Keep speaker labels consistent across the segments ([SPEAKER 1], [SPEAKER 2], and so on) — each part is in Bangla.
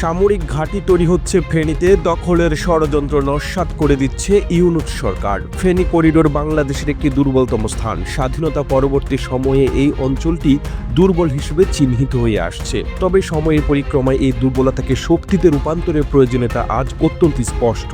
[SPEAKER 1] সামরিক ঘাঁটি তৈরি হচ্ছে ফেনীতে। দখলের ষড়যন্ত্র নস্বাত করে দিচ্ছে ইউনুস সরকার। ফেনী করিডোর বাংলাদেশের একটি দুর্বলতম স্থান। স্বাধীনতা পরবর্তী সময়ে এই অঞ্চলটি দুর্বল হিসেবে চিহ্নিত হয়ে আসছে। তবে সময়ের পরিক্রমায় এই দুর্বলতাকে শক্তিতে রূপান্তরের প্রয়োজনীয়তা আজ অত্যন্ত স্পষ্ট।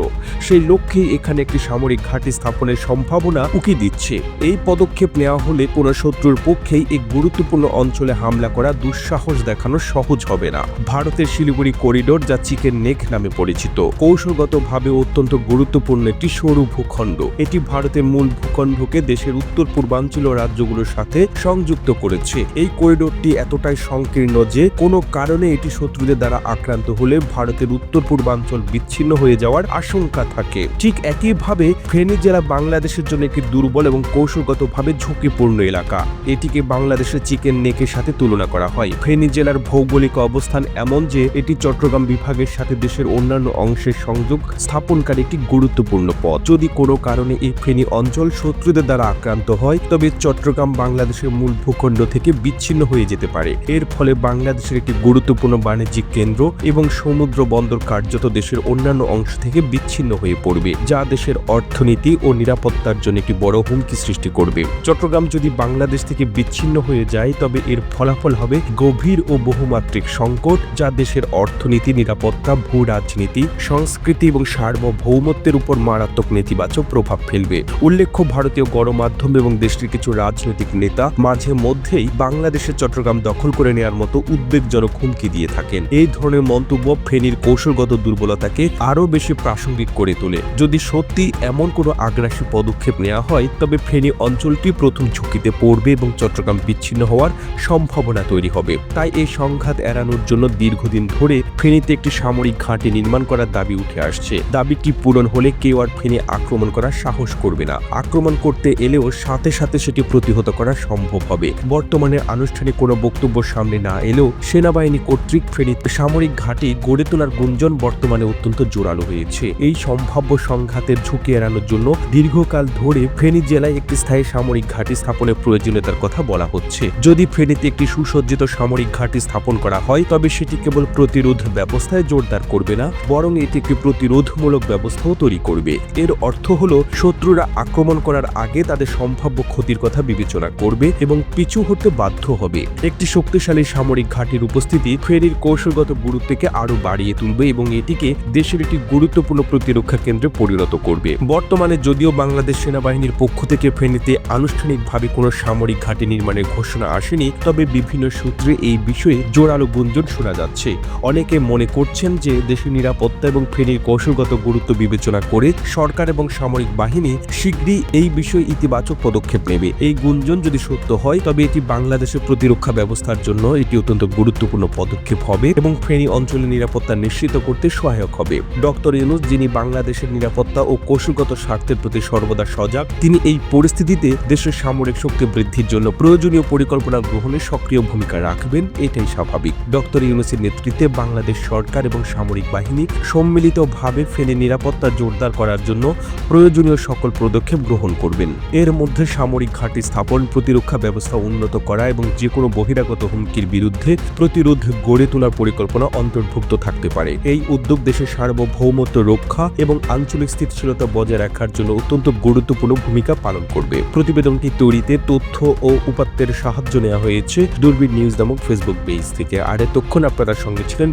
[SPEAKER 1] সেই লক্ষ্যেই এখানে একটি সামরিক ঘাঁটি স্থাপনের সম্ভাবনা উকি দিচ্ছে। এই পদক্ষেপ নেওয়া হলে কোনো শত্রুর পক্ষেই এক গুরুত্বপূর্ণ অঞ্চলে হামলা করা দুঃসাহস দেখানো সহজ হবে না। ভারতের শিলিগুড়ি করিডোর যা চিকেন নেক নামে পরিচিত। কৌশলগতভাবে অত্যন্ত গুরুত্বপূর্ণ একটি সরু ভূখণ্ড। এটি ভারতের মূল ভূখণ্ডকে দেশের উত্তর পূর্বাঞ্চলীয় রাজ্যগুলোর সাথে সংযুক্ত করেছে। এই করিডোরটি এতটাই সংকীর্ণ যে, কোনো কারণে এটি শত্রুদের দ্বারা আক্রান্ত হলে ভারতের উত্তর পূর্বাঞ্চল বিচ্ছিন্ন হয়ে যাওয়ার আশঙ্কা থাকে। ঠিক একইভাবে ফেনী জেলা বাংলাদেশের জন্য একটি দুর্বল এবং কৌশলগতভাবে ঝুঁকিপূর্ণ এলাকা। এটিকে বাংলাদেশের চিকেন নেকের সাথে তুলনা করা হয়। ফেনী জেলার ভৌগোলিক অবস্থান এমন যে, এটি চট্টগ্রাম বিভাগের সাথে দেশের অন্যান্য অংশের সংযোগ স্থাপনকারী একটি গুরুত্বপূর্ণ পথ। যদি কোনো কারণে এই ফেনী অঞ্চল শত্রুদের দ্বারা আক্রান্ত হয়, তবে চট্টগ্রাম বাংলাদেশের মূল ভূখণ্ড থেকে বিচ্ছিন্ন হয়ে যেতে পারে। এর ফলে বাংলাদেশের একটি গুরুত্বপূর্ণ বাণিজ্যিক কেন্দ্র এবং সমুদ্র বন্দর কার্যত দেশের অন্যান্য অংশ থেকে বিচ্ছিন্ন হয়ে পড়বে, যা দেশের অর্থনীতি ও নিরাপত্তার জন্য একটি বড় হুমকি সৃষ্টি করবে। চট্টগ্রাম যদি বাংলাদেশ থেকে বিচ্ছিন্ন হয়ে যায়, তবে এর ফলাফল হবে গভীর ও বহুমাত্রিক সংকট, যা দেশের অর্থনীতি নিরাপত্তা, ভূ রাজনীতি, সংস্কৃতি এবং সার্বভৌমত্বের উপর মারাত্মক নেতিবাচক প্রভাব ফেলবে। উল্লেখ্য, ভারতীয় গণমাধ্যম এবং দেশটির কিছু রাজনৈতিক নেতা মাঝে মধ্যেই বাংলাদেশের চট্টগ্রাম দখল করে নেওয়ার মতো উদ্বেগজনক হুমকি দিয়ে থাকেন। এই ধরনের মন্তব্য ফেনীর কৌশলগত দুর্বলতাকে আরও বেশি প্রাসঙ্গিক করে তোলে। যদি সত্যি এমন কোনো আগ্রাসী পদক্ষেপ নেওয়া হয়, তবে ফেনী অঞ্চলটি প্রথম ঝুঁকিতে পড়বে এবং চট্টগ্রাম বিচ্ছিন্ন হওয়ার সম্ভাবনা তৈরি হবে। তাই এই সংঘাত এড়ানোর জন্য দীর্ঘদিন ধরে ফেনীতে একটি সামরিক ঘাঁটি নির্মাণ করার দাবি উঠে আসছে। দাবিটি পূরণ হলে কেউ আর ফেনী আক্রমণ করার সাহস করবে না। আক্রমণ করতে এলেও সাথে সাথে সেটি প্রতিহত করা সম্ভব হবে। বর্তমানে আনুষ্ঠানিক কোনো বক্তব্য সামনে না এলেও সেনাবাহিনী কর্তৃক ফেনীতে সামরিক ঘাঁটি গড়ে তোলার গুঞ্জন বর্তমানে অত্যন্ত জোরালো হয়েছে। এই সম্ভাব্য সংঘাতের ঝুঁকি এড়ানোর জন্য দীর্ঘকাল ধরে ফেনী জেলায় একটি স্থায়ী সামরিক ঘাঁটি স্থাপনের প্রয়োজনীয়তার কথা বলা হচ্ছে। যদি ফেনীতে একটি সুসজ্জিত সামরিক ঘাঁটি স্থাপন করা হয়, তবে সেটি কেবল প্রতিরোধ ব্যবস্থায় জোরদার করবে না, বরং এটি একটি প্রতিরোধমূলক ব্যবস্থাও তৈরি করবে। এর অর্থ হল, শত্রুরা আক্রমণ করার আগে তাদের সম্ভাব্য ক্ষতির কথা বিবেচনা করবে এবং পিছু হতে বাধ্য হবে। একটি শক্তিশালী সামরিক ঘাঁটির উপস্থিতি ফেরির কৌশলগত গুরুত্বকে আরও বাড়িয়ে তুলবে এবং এটিকে দেশের একটি গুরুত্বপূর্ণ প্রতিরক্ষা কেন্দ্রে পরিণত করবে। বর্তমানে যদিও বাংলাদেশ সেনাবাহিনীর পক্ষ থেকে ফেনীতে আনুষ্ঠানিকভাবে কোনো সামরিক ঘাঁটি নির্মাণের ঘোষণা আসেনি, তবে বিভিন্ন সূত্রে এই বিষয়ে জোরালো গুঞ্জন শোনা যাচ্ছে। অনেকে মনে করছেন যে দেশের নিরাপত্তা এবং ফেনীর কৌশলগত গুরুত্ব বিবেচনা করে সরকার এবং সামরিক বাহিনী শীঘ্রই এই বিষয়ে ইতিবাচক পদক্ষেপ নেবে। এই গুঞ্জন যদি সত্য হয়, তবে এটি বাংলাদেশের প্রতিরক্ষা ব্যবস্থার জন্য এটি অত্যন্ত গুরুত্বপূর্ণ পদক্ষেপ হবে এবং ফেনী অঞ্চলের নিরাপত্তা নিশ্চিত করতে সহায়ক হবে। ডক্টর ইউনুস, যিনি বাংলাদেশের নিরাপত্তা ও কৌশলগত স্বার্থের প্রতি সর্বদা সজাগ, তিনি এই পরিস্থিতিতে দেশের সামরিক শক্তি বৃদ্ধির জন্য প্রয়োজনীয় পরিকল্পনা গ্রহণে সক্রিয় ভূমিকা রাখবেন, এটাই স্বাভাবিক। ডক্টর ইউনুসের নেতৃত্বে বাংলাদেশ সরকার এবং সামরিক বাহিনী সম্মিলিতভাবে ফেনী নিরাপত্তা জোরদার করার জন্য প্রয়োজনীয় সকল পদক্ষেপ গ্রহণ করবেন। এর মধ্যে সামরিক ঘাঁটি স্থাপন, প্রতিরক্ষা ব্যবস্থা উন্নত করা এবং যে কোনো বহিরাগত হুমকির বিরুদ্ধে প্রতিরোধ গড়ে তোলার পরিকল্পনা অন্তর্ভুক্ত থাকতে পারে। এই উদ্যোগ দেশের সার্বভৌমত্ব রক্ষা এবং আঞ্চলিক স্থিতিশীলতা বজায় রাখার জন্য অত্যন্ত গুরুত্বপূর্ণ ভূমিকা পালন করবে। প্রতিবেদনটি তৈরিতে তথ্য ও উপাত্তের সাহায্য নেওয়া হয়েছে। দূরবীন নিউজ নামক ফেসবুক পেজ থেকে। আর এতক্ষণ আপনারা সঙ্গে ছিলেন